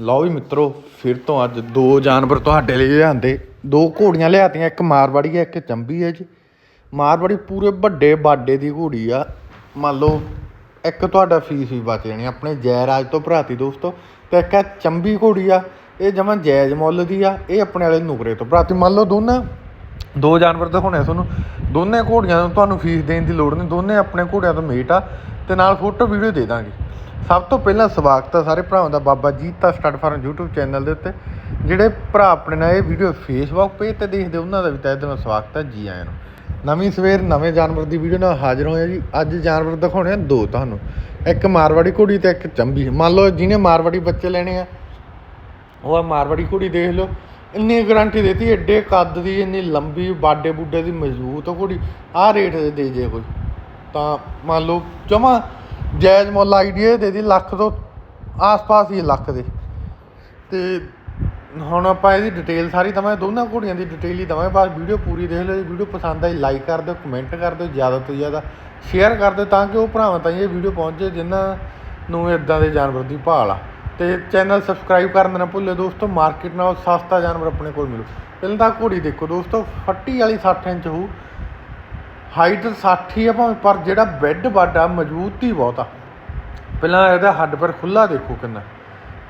ਲਓ ਵੀ ਮਿੱਤਰੋ, ਫਿਰ ਤੋਂ ਅੱਜ ਦੋ ਜਾਨਵਰ ਤੁਹਾਡੇ ਲਈ ਲਿਆਂਦੇ। ਦੋ ਘੋੜੀਆਂ ਲਿਆਤੀਆਂ, ਇੱਕ ਮਾਰਵਾੜੀ ਹੈ, ਇੱਕ ਚੰਬੀ ਹੈ ਜੀ। ਮਾਰਵਾੜੀ ਪੂਰੇ ਵੱਡੇ ਬਾਡੇ ਦੀ ਘੋੜੀ ਆ। ਮੰਨ ਲਓ, ਇੱਕ ਤੁਹਾਡਾ ਫੀਸ ਵੀ ਬਚ ਜਾਣੀ ਆਪਣੇ ਜੈਰਾਜ ਤੋਂ, ਭਰਾਤੀ ਦੋਸਤੋ। ਤੇ ਇੱਕ ਆ ਚੰਬੀ ਘੋੜੀ ਆ, ਇਹ ਜਮਾਂ ਜਾਇਜ਼ ਮੁੱਲ ਦੀ ਆ, ਇਹ ਆਪਣੇ ਵਾਲੇ ਨੁਕਰੇ ਤੋਂ। ਭਰਾਤੀ, ਮੰਨ ਲਓ ਦੋਨਾਂ, ਦੋ ਜਾਨਵਰ ਦਿਖਾਉਣੇ ਆ ਤੁਹਾਨੂੰ। ਦੋਨੇ ਘੋੜੀਆਂ ਨੂੰ ਤੁਹਾਨੂੰ ਫੀਸ ਦੇਣ ਦੀ ਲੋੜ ਨਹੀਂ, ਦੋਨੇ ਆਪਣੇ ਘੋੜਿਆਂ ਤੋਂ ਮੇਟ ਆ। ਤੇ ਨਾਲ ਫੋਟੋ, ਵੀਡੀਓ ਦੇ ਦਾਂਗੇ। ਸਭ ਤੋਂ ਪਹਿਲਾਂ ਸਵਾਗਤ ਹੈ ਸਾਰੇ ਭਰਾਵਾਂ ਦਾ Baba Jita stud farm YouTube channel ਦੇ ਉੱਤੇ। ਜਿਹੜੇ ਭਰਾ ਆਪਣੇ ਨਾਲ ਇਹ ਵੀਡੀਓ ਫੇਸਬੁੱਕ ਪੇਜ ਤੇ ਦੇਖਦੇ, ਉਹਨਾਂ ਦਾ ਵੀ ਤਹਿ ਦਿਲੋਂ ਸਵਾਗਤ ਹੈ ਜੀ ਆਇਆਂ ਨੂੰ। ਨਵੀਂ ਸਵੇਰ, ਨਵੇਂ ਜਾਨਵਰ ਦੀ ਵੀਡੀਓ ਨਾਲ ਹਾਜ਼ਰ ਹੋਇਆ ਜੀ। ਅੱਜ ਜਾਨਵਰ ਦਿਖਾਉਣੇ ਆ ਦੋ ਤੁਹਾਨੂੰ। ਇੱਕ ਮਾਰਵਾੜੀ ਘੋੜੀ ਤੇ ਇੱਕ ਚੰਬੀ। ਮੰਨ ਲਓ ਜਿਹਨੇ ਮਾਰਵਾੜੀ ਬੱਚੇ ਲੈਣੇ ਆ, ਉਹ ਆ ਮਾਰਵਾੜੀ ਘੋੜੀ ਦੇਖ ਲਓ। ਇੰਨੀ ਗਾਰੰਟੀ ਦੇਤੀ ਐਡੇ ਕੱਦ ਦੀ, ਇੰਨੀ ਲੰਬੀ ਬਾਡੇ ਬੁੱਡੇ ਦੀ ਮਜ਼ਬੂਤ ਘੋੜੀ। ਆਹ ਰੇਟ ਦੇ ਦੇ ਜੇ ਕੋਈ। ਤਾਂ ਮੰਨ ਲਓ ਜਮਾ ਜਾਇਜ਼ ਮੁੱਲ ਆਈਡੀਆ ਦੇ ਦੀ ਲੱਖ ਤੋਂ ਆਸ-ਪਾਸ ਹੀ ਹੈ ਲੱਖ ਦੇ। ਤੇ ਹੁਣ ਆਪਾਂ ਇਹਦੀ ਡਿਟੇਲ ਸਾਰੀ ਦਵਾਂਗੇ, ਦੋਨਾਂ ਘੋੜੀਆਂ ਦੀ ਡਿਟੇਲ ਹੀ ਦਵਾਂਗੇ। ਬਸ ਵੀਡੀਓ ਪੂਰੀ ਦੇਖ ਲਓ ਜੇ ਵੀਡੀਓ ਪਸੰਦ ਆਈ ਲਾਈਕ ਕਰ ਦਿਓ ਕਮੈਂਟ ਕਰ ਦਿਓ, ਜ਼ਿਆਦਾ ਤੋਂ ਜ਼ਿਆਦਾ ਸ਼ੇਅਰ ਕਰ ਦਿਓ ਤਾਂ ਕਿ ਉਹ ਭਰਾਵਾਂ ਤਾਈਂ ਇਹ ਵੀਡੀਓ ਪਹੁੰਚੇ ਜਿਨ੍ਹਾਂ ਨੂੰ ਇਦਾਂ ਦੇ ਜਾਨਵਰ ਦੀ ਭਾਲ ਆ। ਤੇ ਚੈਨਲ ਸਬਸਕ੍ਰਾਈਬ ਕਰਨ ਨਾ ਭੁੱਲਿਓ ਦੋਸਤੋ ਮਾਰਕੀਟ ਨਾਲੋਂ ਸਸਤਾ ਜਾਨਵਰ ਆਪਣੇ ਕੋਲ ਮਿਲੂ। ਪਹਿਲਾਂ ਤਾਂ ਘੋੜੀ ਦੇਖੋ ਦੋਸਤੋ, ਫੱਟੀ ਵਾਲੀ 60 ਇੰਚ ਹੋਊ। ਹਾਈਟ 60 ਹੀ ਆ ਭਾਵੇਂ, ਪਰ ਜਿਹੜਾ ਬੈੱਡ ਵੱਡਾ ਮਜ਼ਬੂਤੀ ਬਹੁਤ ਆ। ਪਹਿਲਾਂ ਇਹਦਾ ਹੱਡ ਪਰ ਖੁੱਲਾ ਦੇਖੋ ਕਿੰਨਾ।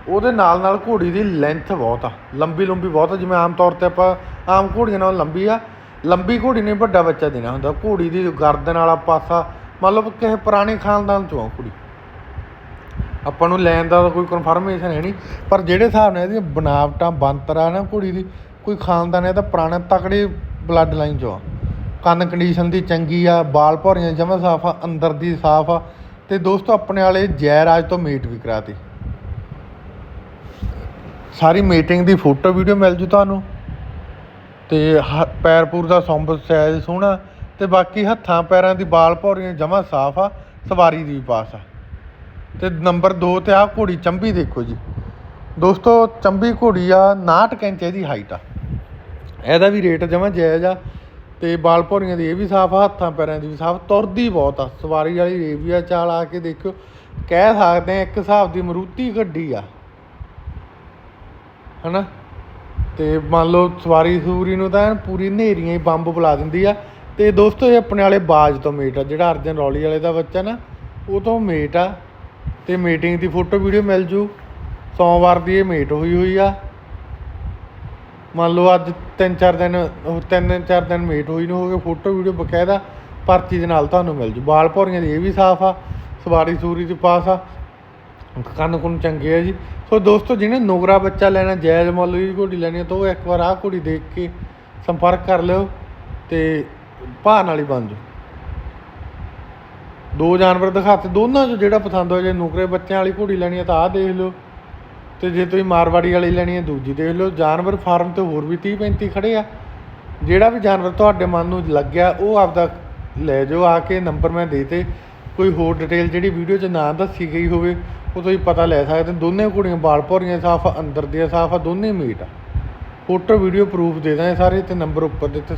ਉਹਦੇ ਨਾਲ ਨਾਲ ਘੋੜੀ ਦੀ ਲੈਂਥ ਬਹੁਤ ਆ। ਲੰਬੀ ਲੰਬੀ ਬਹੁਤ ਆ, ਜਿਵੇਂ ਆਮ ਤੌਰ ਤੇ ਆਪਾਂ ਆਮ ਘੋੜੀਆਂ ਨਾਲੋਂ ਲੰਬੀ ਆ। ਲੰਬੀ ਘੋੜੀ ਨੇ ਵੱਡਾ ਬੱਚਾ ਦੇਣਾ ਹੁੰਦਾ। ਘੋੜੀ ਦੀ ਗਰਦਨ ਵਾਲਾ ਪਾਸਾ, ਮਤਲਬ ਕਿਸੇ ਪੁਰਾਣੇ ਖਾਨਦਾਨ ਚੋਂ ਆ ਘੋੜੀ। ਆਪਾਂ ਨੂੰ ਲੈਣ ਦਾ ਤਾਂ ਕੋਈ ਕਨਫਰਮੇਸ਼ਨ ਹੈ ਨਹੀਂ। ਪਰ ਜਿਹੜੇ ਹਿਸਾਬ ਨਾਲ ਇਹਦੀਆਂ ਬਣਾਵਟਾਂ ਬੰਤਰ ਆ ਨਾ ਘੋੜੀ ਦੀ, ਕੋਈ ਖਾਨਦਾਨ ਇਹਦਾ ਪੁਰਾਣਾ ਤਕੜੇ ਬਲੱਡ ਲਾਈਨ ਚੋਂ ਆ। ਕੰਨ ਕੰਡੀਸ਼ਨ ਦੀ ਚੰਗੀ ਆ, ਬਾਲ ਭੌਰੀਆਂ ਜਮਾ ਸਾਫ਼ ਆ, ਅੰਦਰ ਦੀ ਸਾਫ਼ ਆ। ਤੇ ਦੋਸਤੋ, ਆਪਣੇ ਵਾਲੇ ਜੈਰਾਜ ਤੋਂ ਮੀਟ ਵੀ ਕਰਾਤੀ। ਸਾਰੀ ਮੀਟਿੰਗ ਦੀ ਫੋਟੋ ਵੀਡੀਓ ਮਿਲ ਜੂ ਤੁਹਾਨੂੰ। ਤੇ ਹ- ਪੈਰ ਦਾ ਸੰਭ ਸਾਈਜ਼ ਸੋਹਣਾ। ਤੇ ਬਾਕੀ ਹੱਥਾਂ ਪੈਰਾਂ ਦੀ ਬਾਲ ਭੌਰੀਆਂ ਜਮਾ ਸਾਫ਼ ਆ, ਸਵਾਰੀ ਦੀ ਵੀ ਪਾਸ ਆ। ਤੇ ਨੰਬਰ 2 ਤੇ ਆ ਘੋੜੀ ਚੰਬੀ ਦੇਖੋ ਜੀ। ਦੋਸਤੋ, ਚੰਬੀ ਘੋੜੀ ਆ 59 ਇੰਚ ਇਹਦੀ ਹਾਈਟ ਆ। ਇਹਦਾ ਵੀ ਰੇਟ ਜਮਾ ਜਾਇਜ਼ ਆ। ਤੇ ਬਾਲ ਭੌਰੀਆਂ ਦੀ ਇਹ ਵੀ ਸਾਫ਼ ਆ, ਹੱਥਾਂ ਪੈਰਾਂ ਦੀ ਵੀ ਸਾਫ਼, ਤੁਰਦੀ ਬਹੁਤ ਆ। ਸਵਾਰੀ ਵਾਲੀ ਇਹ ਵੀ ਆ ਚਾਲ ਆ ਕੇ ਦੇਖਿਓ, ਕਹਿ ਸਕਦੇ ਆ ਇੱਕ ਹਿਸਾਬ ਦੀ ਮਰੂਤੀ ਗੱਡੀ ਆ। ਹਨਾ? ਤੇ ਮੰਨ ਲਓ ਸਵਾਰੀ ਸੂਰੀ ਨੂੰ ਤਾਂ ਪੂਰੀ ਨੇਰੀਆਂ ਹੀ ਬੰਬ ਬੁਲਾ ਦਿੰਦੀ ਆ। ਤੇ ਦੋਸਤੋ, ਇਹ ਆਪਣੇ ਵਾਲੇ ਬਾਜ ਤੋਂ ਮੇਟ ਆ, ਜਿਹੜਾ ਅਰਜਨ ਰੌਲੀ ਵਾਲੇ ਦਾ ਬੱਚਾ ਨਾ, ਉਹ ਤੋਂ ਮੇਟ ਆ। ਤੇ ਮੀਟਿੰਗ ਦੀ ਫੋਟੋ ਵੀਡੀਓ ਮਿਲ ਜੂ। ਸੋਮਵਾਰ ਦੀ ਇਹ ਮੀਟ ਹੋਈ ਹੋਈ ਆ। ਮੰਨ ਲਓ ਅੱਜ ਤਿੰਨ ਚਾਰ ਦਿਨ, ਉਹ ਤਿੰਨ ਚਾਰ ਦਿਨ ਮੇਟ ਹੋਈ ਨੂੰ ਹੋ ਗਏ ਫੋਟੋ ਵੀਡੀਓ ਬਕਾਇਦਾ ਪਰਚੀ ਦੇ ਨਾਲ ਤੁਹਾਨੂੰ ਮਿਲ ਜੂ। ਬਾਲ ਭੌਰੀਆਂ ਦੀ ਇਹ ਵੀ ਸਾਫ਼ ਆ, ਸਵਾਰੀ ਸੂਰੀ 'ਚ ਪਾਸ ਆ। ਕੰਨ ਕੁੰਨ ਚੰਗੇ ਆ ਜੀ। ਸੋ ਦੋਸਤੋ, ਜਿਹਨੇ ਨੋਗਰਾ ਬੱਚਾ ਲੈਣਾ, ਜਾਇਜ਼ ਮੁੱਲ ਦੀ ਘੋੜੀ ਲੈਣੀ ਤਾਂ ਉਹ ਇੱਕ ਵਾਰ ਆਹ ਘੋੜੀ ਦੇਖ ਕੇ ਸੰਪਰਕ ਕਰ ਲਿਓ ਤੇ ਭਾਅ ਨਾਲ ਹੀ ਬਣ ਜਾਓ। ਦੋ ਜਾਨਵਰ ਦਿਖਾਤੇ, ਦੋਨਾਂ ਚੋਂ ਜਿਹੜਾ ਪਸੰਦ ਹੋ ਜੇ ਨੁਕਰੇ ਬੱਚਿਆਂ ਵਾਲੀ ਘੋੜੀ ਲੈਣੀ ਆ ਤਾਂ ਆਹ ਦੇਖ ਲਓ। ਤੇ ਜੇ ਤੁਸੀਂ ਮਾਰਵਾੜੀ ਵਾਲੀ ਲੈਣੀ ਹੈ ਦੂਜੀ ਦੇਖ ਲਓ, ਜਾਨਵਰ ਫਾਰਮ ਤੇ ਹੋਰ ਵੀ 30 35 ਖੜੇ ਆ। ਜਿਹੜਾ ਵੀ ਜਾਨਵਰ ਤੁਹਾਡੇ ਮਨ ਨੂੰ ਲੱਗਿਆ, ਉਹ ਆਪਦਾ ਲੈ ਜਾਓ, ਆ ਕੇ ਨੰਬਰ ਮੈਂ ਦੇ ਤੇ ਕੋਈ ਹੋਰ ਡਿਟੇਲ ਜਿਹੜੀ ਵੀਡੀਓ 'ਚ ਨਾ ਦੱਸੀ ਗਈ ਹੋਵੇ, ਉਹ ਤੁਸੀਂ ਪਤਾ ਲੈ ਸਕਦੇ ਦੋਨੇ ਕੁੜੀਆਂ ਬਾਲ ਭੌਰੀਆਂ ਸਾਫ਼ ਆ, ਅੰਦਰ ਦੀਆਂ ਸਾਫ਼ ਆ, ਦੋਨੇ ਮੀਟ ਆ। ਫੋਟੋ, ਵੀਡੀਓ ਪ੍ਰੂਫ ਦੇ ਦਾਂ ਸਾਰੇ ਤੇ ਨੰਬਰ ਉੱਪਰ ਦਿੱਤੇ